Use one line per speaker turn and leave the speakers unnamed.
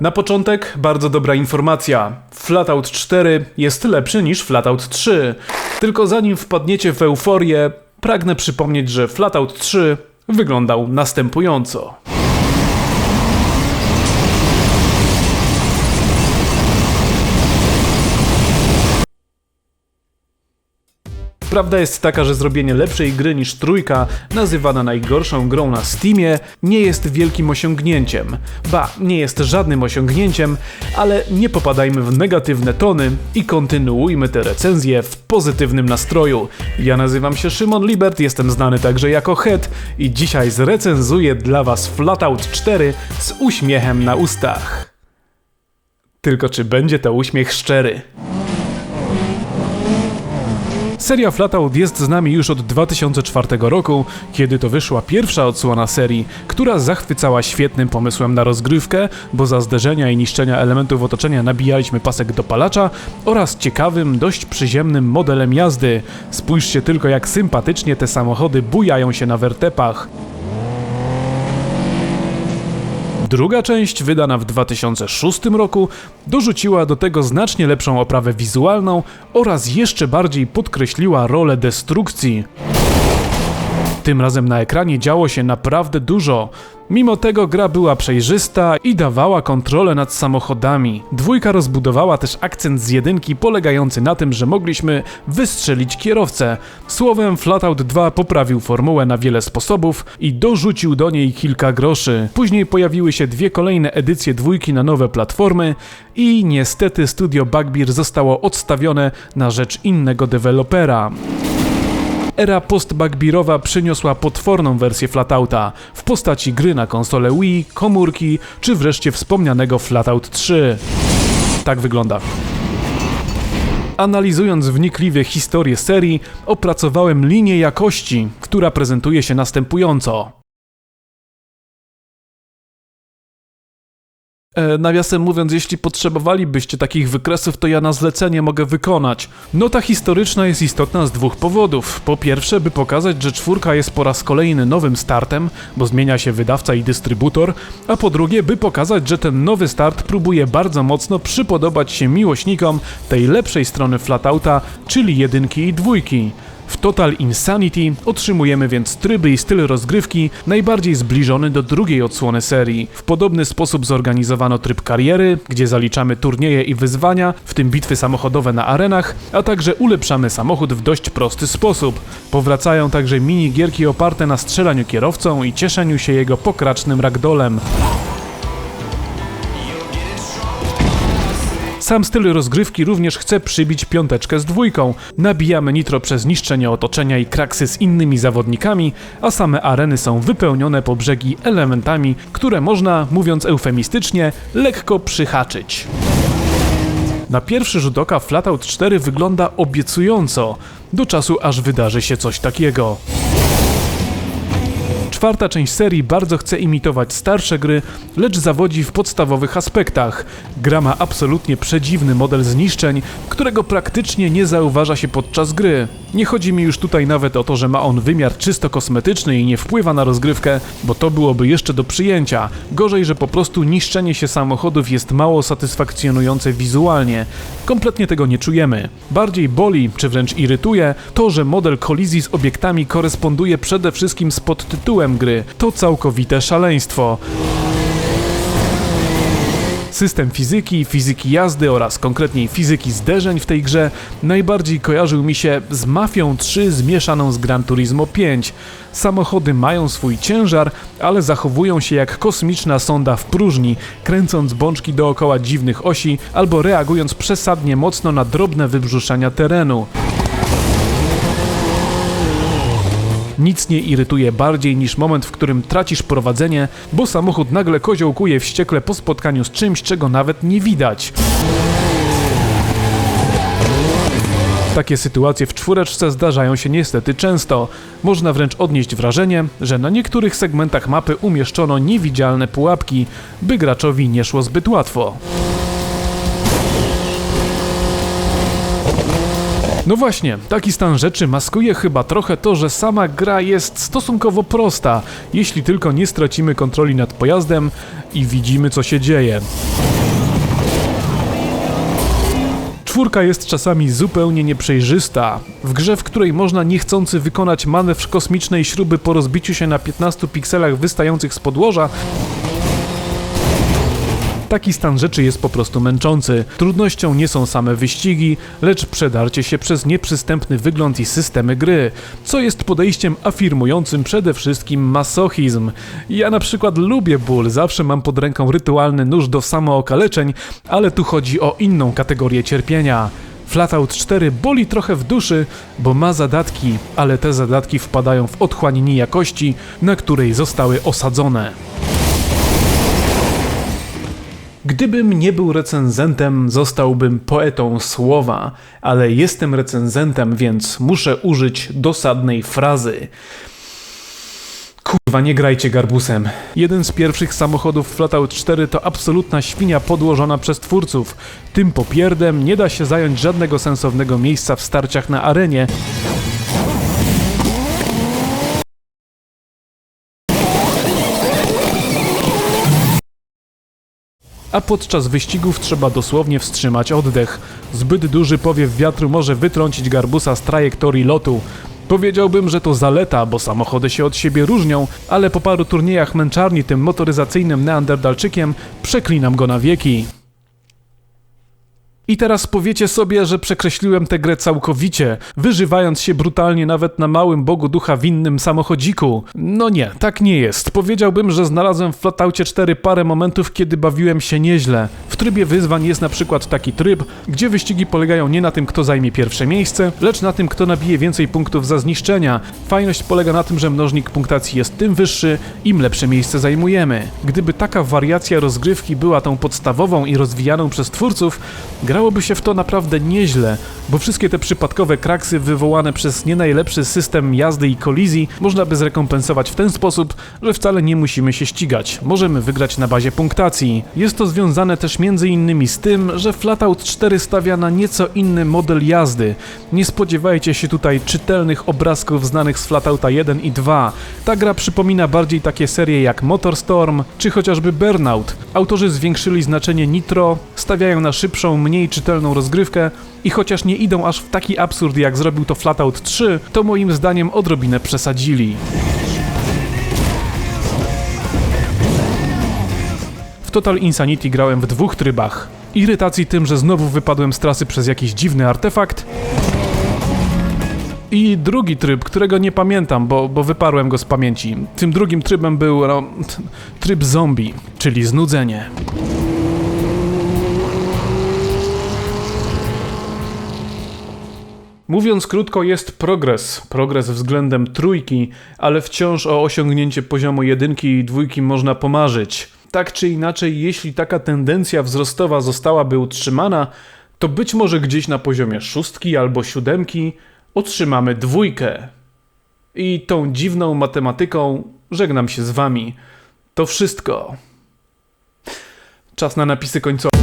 Na początek bardzo dobra informacja. Flatout 4 jest lepszy niż Flatout 3. Tylko zanim wpadniecie w euforię, pragnę przypomnieć, że Flatout 3 wyglądał następująco. Prawda jest taka, że zrobienie lepszej gry niż trójka, nazywana najgorszą grą na Steamie, nie jest wielkim osiągnięciem. Ba, nie jest żadnym osiągnięciem, ale nie popadajmy w negatywne tony i kontynuujmy te recenzje w pozytywnym nastroju. Ja nazywam się Szymon Libert, jestem znany także jako Head i dzisiaj zrecenzuję dla Was Flatout 4 z uśmiechem na ustach. Tylko czy będzie to uśmiech szczery? Seria Flatout jest z nami już od 2004 roku, kiedy to wyszła pierwsza odsłona serii, która zachwycała świetnym pomysłem na rozgrywkę, bo za zderzenia i niszczenia elementów otoczenia nabijaliśmy pasek dopalacza oraz ciekawym, dość przyziemnym modelem jazdy. Spójrzcie tylko jak sympatycznie te samochody bujają się na wertepach. Druga część, wydana w 2006 roku, dorzuciła do tego znacznie lepszą oprawę wizualną oraz jeszcze bardziej podkreśliła rolę destrukcji. Tym razem na ekranie działo się naprawdę dużo. Mimo tego gra była przejrzysta i dawała kontrolę nad samochodami. Dwójka rozbudowała też akcent z jedynki polegający na tym, że mogliśmy wystrzelić kierowcę. Słowem Flatout 2 poprawił formułę na wiele sposobów i dorzucił do niej kilka groszy. Później pojawiły się dwie kolejne edycje dwójki na nowe platformy i niestety studio Bugbear zostało odstawione na rzecz innego dewelopera. Era post-bugbearowa przyniosła potworną wersję Flatouta w postaci gry na konsole Wii, komórki czy wreszcie wspomnianego Flatout 3. Tak wygląda. Analizując wnikliwie historię serii, opracowałem linię jakości, która prezentuje się następująco. Nawiasem mówiąc, jeśli potrzebowalibyście takich wykresów, to ja na zlecenie mogę wykonać. Nota historyczna jest istotna z dwóch powodów. Po pierwsze, by pokazać, że czwórka jest po raz kolejny nowym startem, bo zmienia się wydawca i dystrybutor, a po drugie, by pokazać, że ten nowy start próbuje bardzo mocno przypodobać się miłośnikom tej lepszej strony Flatouta, czyli jedynki i dwójki. W Total Insanity otrzymujemy więc tryby i styl rozgrywki najbardziej zbliżony do drugiej odsłony serii. W podobny sposób zorganizowano tryb kariery, gdzie zaliczamy turnieje i wyzwania, w tym bitwy samochodowe na arenach, a także ulepszamy samochód w dość prosty sposób. Powracają także minigierki oparte na strzelaniu kierowcą i cieszeniu się jego pokracznym ragdolem. Sam styl rozgrywki również chce przybić piąteczkę z dwójką. Nabijamy nitro przez niszczenie otoczenia i kraksy z innymi zawodnikami, a same areny są wypełnione po brzegi elementami, które można, mówiąc eufemistycznie, lekko przyhaczyć. Na pierwszy rzut oka Flatout 4 wygląda obiecująco, do czasu aż wydarzy się coś takiego. Czwarta część serii bardzo chce imitować starsze gry, lecz zawodzi w podstawowych aspektach. Gra ma absolutnie przedziwny model zniszczeń, którego praktycznie nie zauważa się podczas gry. Nie chodzi mi już tutaj nawet o to, że ma on wymiar czysto kosmetyczny i nie wpływa na rozgrywkę, bo to byłoby jeszcze do przyjęcia. Gorzej, że po prostu niszczenie się samochodów jest mało satysfakcjonujące wizualnie. Kompletnie tego nie czujemy. Bardziej boli, czy wręcz irytuje, to, że model kolizji z obiektami koresponduje przede wszystkim z podtytułem gry. To całkowite szaleństwo. System fizyki, fizyki jazdy oraz konkretniej fizyki zderzeń w tej grze najbardziej kojarzył mi się z Mafią 3 zmieszaną z Gran Turismo 5. Samochody mają swój ciężar, ale zachowują się jak kosmiczna sonda w próżni, kręcąc bączki dookoła dziwnych osi albo reagując przesadnie mocno na drobne wybrzuszenia terenu. Nic nie irytuje bardziej niż moment, w którym tracisz prowadzenie, bo samochód nagle koziołkuje wściekle po spotkaniu z czymś, czego nawet nie widać. Takie sytuacje w czwóreczce zdarzają się niestety często. Można wręcz odnieść wrażenie, że na niektórych segmentach mapy umieszczono niewidzialne pułapki, by graczowi nie szło zbyt łatwo. No właśnie, taki stan rzeczy maskuje chyba trochę to, że sama gra jest stosunkowo prosta, jeśli tylko nie stracimy kontroli nad pojazdem i widzimy co się dzieje. Czwórka jest czasami zupełnie nieprzejrzysta. W grze, w której można niechcący wykonać manewr kosmicznej śruby po rozbiciu się na 15 pikselach wystających z podłoża, Taki stan rzeczy jest po prostu męczący. Trudnością nie są same wyścigi, lecz przedarcie się przez nieprzystępny wygląd i systemy gry, co jest podejściem afirmującym przede wszystkim masochizm. Ja na przykład lubię ból, zawsze mam pod ręką rytualny nóż do samookaleczeń, ale tu chodzi o inną kategorię cierpienia. Flatout 4 boli trochę w duszy, bo ma zadatki, ale te zadatki wpadają w otchłań niejakości, na której zostały osadzone. Gdybym nie był recenzentem, zostałbym poetą słowa, ale jestem recenzentem, więc muszę użyć dosadnej frazy. Kurwa, nie grajcie garbusem. Jeden z pierwszych samochodów Flatout 4 to absolutna świnia podłożona przez twórców. Tym popierdem nie da się zająć żadnego sensownego miejsca w starciach na arenie, a podczas wyścigów trzeba dosłownie wstrzymać oddech. Zbyt duży powiew wiatru może wytrącić garbusa z trajektorii lotu. Powiedziałbym, że to zaleta, bo samochody się od siebie różnią, ale po paru turniejach męczarni tym motoryzacyjnym neandertalczykiem przeklinam go na wieki. I teraz powiecie sobie, że przekreśliłem tę grę całkowicie, wyżywając się brutalnie nawet na małym bogu ducha winnym samochodziku. No nie, tak nie jest. Powiedziałbym, że znalazłem w Flataucie 4 parę momentów, kiedy bawiłem się nieźle. W trybie wyzwań jest na przykład taki tryb, gdzie wyścigi polegają nie na tym, kto zajmie pierwsze miejsce, lecz na tym, kto nabije więcej punktów za zniszczenia. Fajność polega na tym, że mnożnik punktacji jest tym wyższy, im lepsze miejsce zajmujemy. Gdyby taka wariacja rozgrywki była tą podstawową i rozwijaną przez twórców, grałoby się w to naprawdę nieźle, bo wszystkie te przypadkowe kraksy wywołane przez nie najlepszy system jazdy i kolizji można by zrekompensować w ten sposób, że wcale nie musimy się ścigać. Możemy wygrać na bazie punktacji. Jest to związane też innymi z tym, że Flatout 4 stawia na nieco inny model jazdy. Nie spodziewajcie się tutaj czytelnych obrazków znanych z Flatouta 1 i 2. Ta gra przypomina bardziej takie serie jak Motorstorm czy chociażby Burnout. Autorzy zwiększyli znaczenie nitro, stawiają na szybszą, mniej czytelną rozgrywkę i chociaż nie idą aż w taki absurd jak zrobił to Flatout 3, to moim zdaniem odrobinę przesadzili. W Total Insanity grałem w dwóch trybach. Irytacji tym, że znowu wypadłem z trasy przez jakiś dziwny artefakt. I drugi tryb, którego nie pamiętam, bo, bo wyparłem go z pamięci. Tym drugim trybem był no, tryb zombie, czyli znudzenie. Mówiąc krótko, jest progres. Progres względem trójki, ale wciąż o osiągnięcie poziomu jedynki i dwójki można pomarzyć. Tak czy inaczej, jeśli taka tendencja wzrostowa zostałaby utrzymana, to być może gdzieś na poziomie szóstki albo siódemki otrzymamy dwójkę. I tą dziwną matematyką żegnam się z wami. To wszystko. Czas na napisy końcowe.